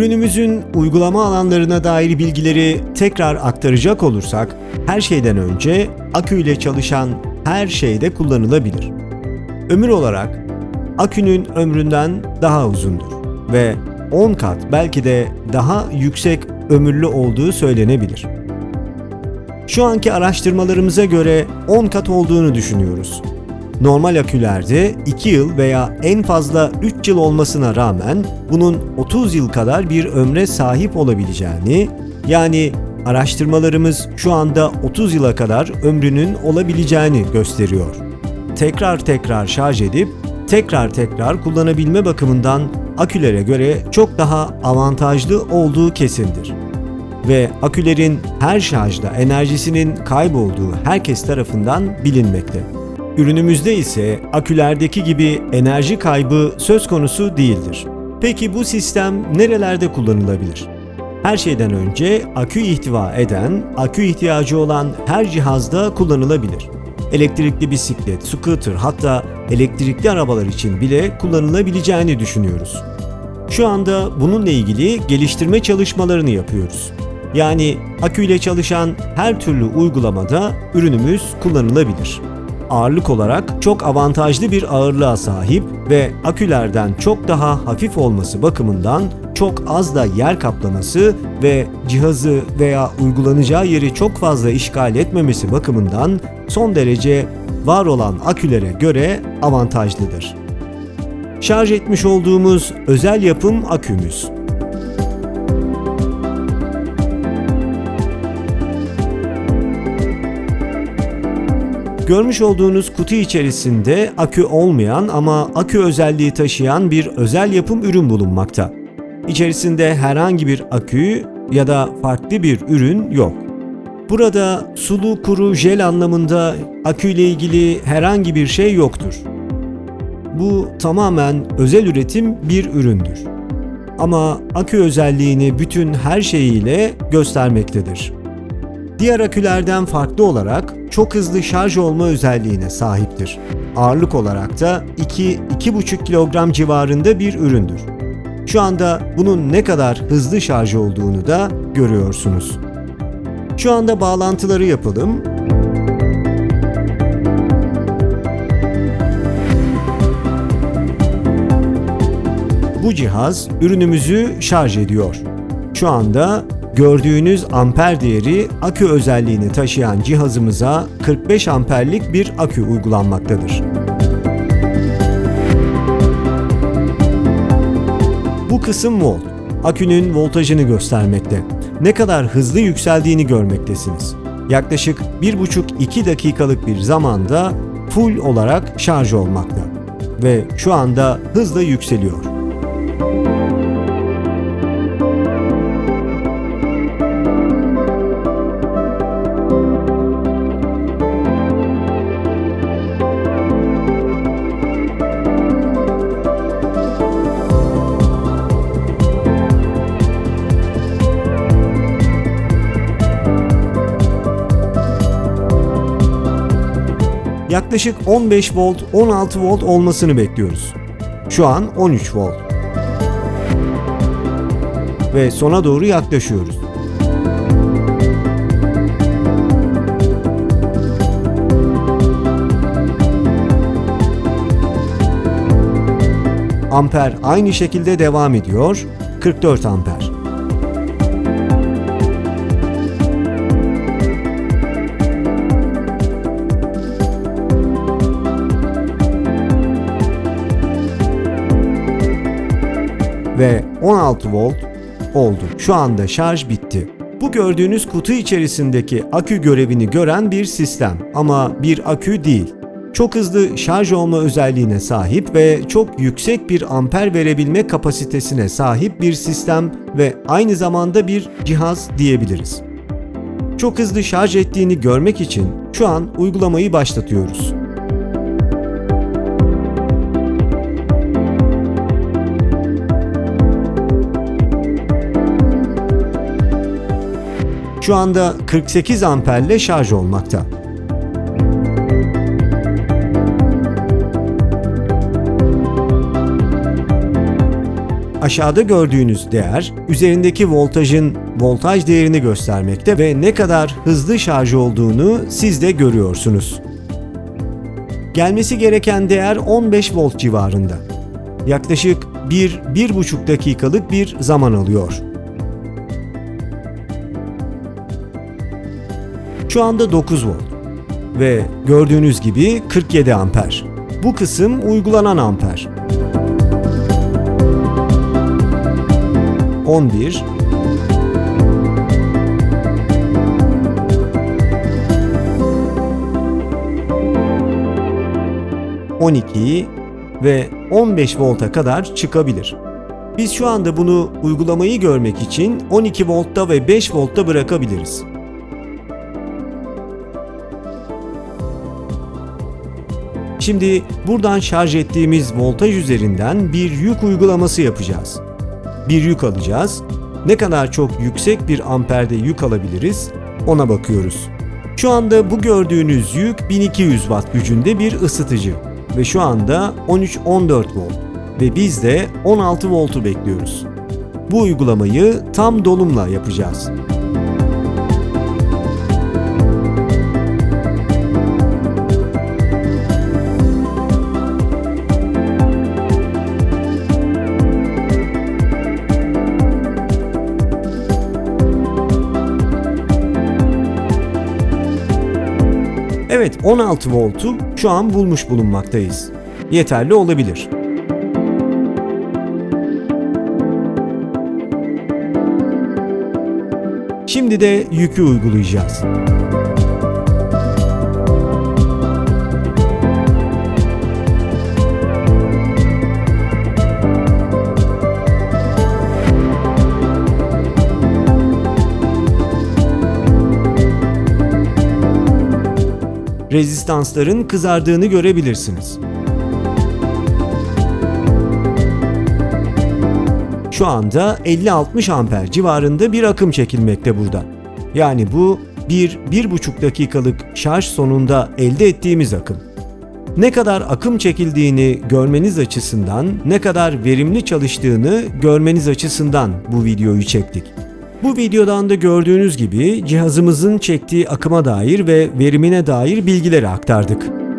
Ürünümüzün uygulama alanlarına dair bilgileri tekrar aktaracak olursak, her şeyden önce akü ile çalışan her şeyde kullanılabilir. Ömür olarak akünün ömründen daha uzundur ve 10 kat belki de daha yüksek ömürlü olduğu söylenebilir. Şu anki araştırmalarımıza göre 10 kat olduğunu düşünüyoruz. Normal akülerde 2 yıl veya en fazla 3 yıl olmasına rağmen bunun 30 yıl kadar bir ömre sahip olabileceğini, yani araştırmalarımız şu anda 30 yıla kadar ömrünün olabileceğini gösteriyor. Tekrar tekrar şarj edip tekrar tekrar kullanabilme bakımından akülere göre çok daha avantajlı olduğu kesindir. Ve akülerin her şarjda enerjisinin kaybolduğu herkes tarafından bilinmekte. Ürünümüzde ise akülerdeki gibi enerji kaybı söz konusu değildir. Peki bu sistem nerelerde kullanılabilir? Her şeyden önce akü ihtiva eden, akü ihtiyacı olan her cihazda kullanılabilir. Elektrikli bisiklet, scooter hatta elektrikli arabalar için bile kullanılabileceğini düşünüyoruz. Şu anda bununla ilgili geliştirme çalışmalarını yapıyoruz. Yani aküyle çalışan her türlü uygulamada ürünümüz kullanılabilir. Ağırlık olarak çok avantajlı bir ağırlığa sahip ve akülerden çok daha hafif olması bakımından çok az da yer kaplaması ve cihazı veya uygulanacağı yeri çok fazla işgal etmemesi bakımından son derece var olan akülere göre avantajlıdır. Şarj etmiş olduğumuz özel yapım akümüz. Görmüş olduğunuz kutu içerisinde akü olmayan ama akü özelliği taşıyan bir özel yapım ürün bulunmakta. İçerisinde herhangi bir akü ya da farklı bir ürün yok. Burada sulu kuru jel anlamında aküyle ilgili herhangi bir şey yoktur. Bu tamamen özel üretim bir üründür. Ama akü özelliğini bütün her şeyiyle göstermektedir. Diğer akülerden farklı olarak çok hızlı şarj olma özelliğine sahiptir. Ağırlık olarak da 2-2,5 kilogram civarında bir üründür. Şu anda bunun ne kadar hızlı şarj olduğunu da görüyorsunuz. Şu anda bağlantıları yapalım. Bu cihaz ürünümüzü şarj ediyor. Şu anda gördüğünüz amper değeri akü özelliğini taşıyan cihazımıza 45 amperlik bir akü uygulanmaktadır. Bu kısım volt. Akünün voltajını göstermekte. Ne kadar hızlı yükseldiğini görmektesiniz. Yaklaşık 1,5-2 dakikalık bir zamanda full olarak şarj olmakta ve şu anda hızla yükseliyor. Yaklaşık 15 volt, 16 volt olmasını bekliyoruz. Şu an 13 volt. Ve sona doğru yaklaşıyoruz. Amper aynı şekilde devam ediyor. 44 amper. 16 volt oldu. Şu anda şarj bitti. Bu gördüğünüz kutu içerisindeki akü görevini gören bir sistem ama bir akü değil. Çok hızlı şarj olma özelliğine sahip ve çok yüksek bir amper verebilme kapasitesine sahip bir sistem ve aynı zamanda bir cihaz diyebiliriz. Çok hızlı şarj ettiğini görmek için şu an uygulamayı başlatıyoruz. Şu anda 48 amperle şarj olmakta. aşağıda gördüğünüz değer üzerindeki voltajın voltaj değerini göstermekte ve ne kadar hızlı şarj olduğunu siz de görüyorsunuz. Gelmesi gereken değer 15 volt civarında. Yaklaşık 1-1,5 dakikalık bir zaman alıyor. Şu anda 9 volt ve gördüğünüz gibi 47 amper. Bu kısım uygulanan amper. 11 12 ve 15 volta kadar çıkabilir. Biz şu anda bunu uygulamayı görmek için 12 voltta ve 5 voltta bırakabiliriz. Şimdi buradan şarj ettiğimiz voltaj üzerinden bir yük uygulaması yapacağız. Bir yük alacağız. Ne kadar çok yüksek bir amperde yük alabiliriz ona bakıyoruz. Şu anda bu gördüğünüz yük 1200 watt gücünde bir ısıtıcı ve şu anda 13-14 volt ve biz de 16 voltu bekliyoruz. Bu uygulamayı tam dolumla yapacağız. Evet 16 voltu şu an bulmuş bulunmaktayız. Yeterli olabilir. Şimdi de yükü uygulayacağız. Rezistansların kızardığını görebilirsiniz. Şu anda 50-60 amper civarında bir akım çekilmekte burada. Yani bu 1-1,5 dakikalık şarj sonunda elde ettiğimiz akım. Ne kadar akım çekildiğini görmeniz açısından, ne kadar verimli çalıştığını görmeniz açısından bu videoyu çektik. Bu videodan da gördüğünüz gibi cihazımızın çektiği akıma dair ve verimine dair bilgileri aktardık.